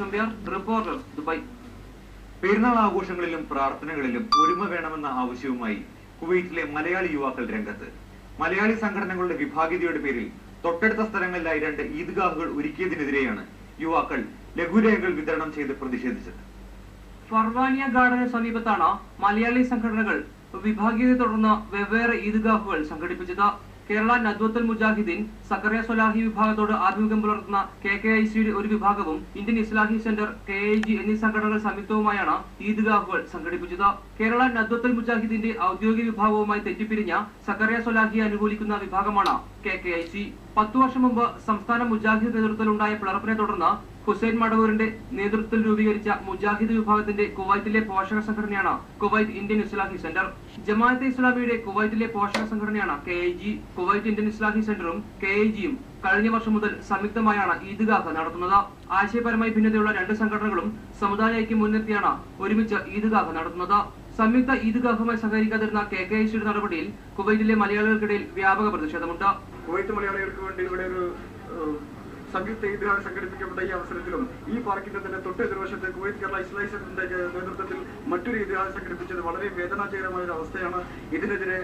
Nambiar reporter Dubai. പെരുന്നാൾ ആഘോഷങ്ങളിലും പ്രാർത്ഥനകളിലും ഒരുമ വേണമെന്ന ആവശ്യവുമായി കുവൈറ്റിലെ മലയാളി യുവാക്കൾ രംഗത്ത്. മലയാളി സംഘടനകളുടെ വിഭാഗീയതയുടെ പേരിൽ തൊട്ടടുത്ത സ്ഥലങ്ങളിലായി രണ്ട് ഈദ്ഗാഹുകൾ ഒരുക്കിയതിനെതിരെയാണ് യുവാക്കൾ ലഘുരേഖകൾ വിതരണം ചെയ്ത് പ്രതിഷേധിച്ചത്. ഫർവാനിയ ഗാർഡന് സമീപത്താണ് മലയാളി സംഘടനകൾ വിഭാഗീയതയെ തുടർന്ന് വെവ്വേറെ ഈദ്ഗാഹുകൾ സംഘടിപ്പിച്ചത്. കേരള നദ്വത്തുൽ മുജാഹിദ്ദീൻ സക്കറിയ സൊലാഹി വിഭാഗത്തോട് ആഭിമുഖ്യം പുലർത്തുന്ന കെ കെ ഐ സിയുടെ ഒരു വിഭാഗവും Indian Islahi centre K I G എന്നീ സംഘടനകൾ സംയുക്തവുമായാണ് ഈദ്ഗാഹുകൾ സംഘടിപ്പിച്ചത്. കേരള നദ്വത്തുൽ മുജാഹിദിന്റെ ഔദ്യോഗിക വിഭാഗവുമായി തെറ്റിപ്പിരിഞ്ഞ സക്കറിയ സൊലാഹിയെ അനുകൂലിക്കുന്ന വിഭാഗമാണ് കെ കെ ഐ സി. പത്തു വർഷം മുമ്പ് സംസ്ഥാന മുജാഹിദ് നേതൃത്വത്തിലുണ്ടായ പിളർപ്പിനെ തുടർന്ന് ഹുസൈൻ മടവൂരിന്റെ നേതൃത്വത്തിൽ രൂപീകരിച്ച മുജാഹിദ് വിഭാഗത്തിന്റെ കുവൈത്തിലെ പോഷക സംഘടനയാണ് കുവൈത്ത് ഇന്ത്യൻ ഇസ്ലാഹി സെന്റർ. ജമാഅത്തെ ഇസ്ലാമിയുടെ കുവൈത്തിലെ പോഷക സംഘടനയാണ് K I G. Kuwait Indian Islahi സെന്ററും കെ ഐ ജിയും കഴിഞ്ഞ വർഷം മുതൽ സംയുക്തമായാണ് ഈദ്ഗാഹ് നടത്തുന്നത്. ആശയപരമായി ഭിന്നതയുള്ള രണ്ട് സംഘടനകളും സമുദായ ഐക്യം മുൻനിർത്തിയാണ് ഒരുമിച്ച് ഈദ്ഗാഹ് നടത്തുന്നത്. സംയുക്ത ഈദ്ഗാഹുമായി സഹകരിക്കാതിരുന്ന കെ കെ ഐ സിയുടെ നടപടിയിൽ കുവൈറ്റിലെ മലയാളികൾക്കിടയിൽ വ്യാപക പ്രതിഷേധമുണ്ട്. കുവൈറ്റ് മലയാളികൾക്ക് വേണ്ടി ഇവിടെ ഒരു സംയുക്ത ഈദ്ഗാഹ് സംഘടിപ്പിക്കപ്പെട്ട ഈ അവസരത്തിലും ഈ പാർക്കിന്റെ തന്നെ തൊട്ട് എതിർവശത്ത് കുവൈത്ത് കേരള ഇസ്ലാഹി നേതൃത്വത്തിൽ മറ്റൊരു ഈദ്ഗാഹ് സംഘടിപ്പിച്ചത് വളരെ വേദനാജനകമായ ഒരു അവസ്ഥയാണ്. ഇതിനെതിരെ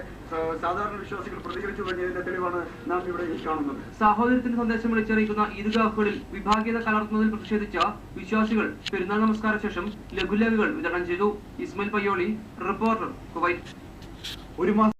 സാധാരണ വിശ്വാസികൾ പ്രതികരിച്ചു തുടങ്ങിയതിന്റെ തെളിവാണ് നാം ഇവിടെ ഈ കാണുന്നത്. സഹോദരത്തിന്റെ സന്ദേശം വിളിച്ചറിയിക്കുന്ന ഈദ്ഗാഹുകളിൽ വിഭാഗീയത കലർത്തുന്നതിൽ പ്രതിഷേധിച്ച വിശ്വാസികൾ പെരുന്നാൾ നമസ്കാര ശേഷം ലഘുലേഖകൾ വിതരണം ചെയ്തു. Ismail Payyoli reporter Kuwait. ഒരു മാസം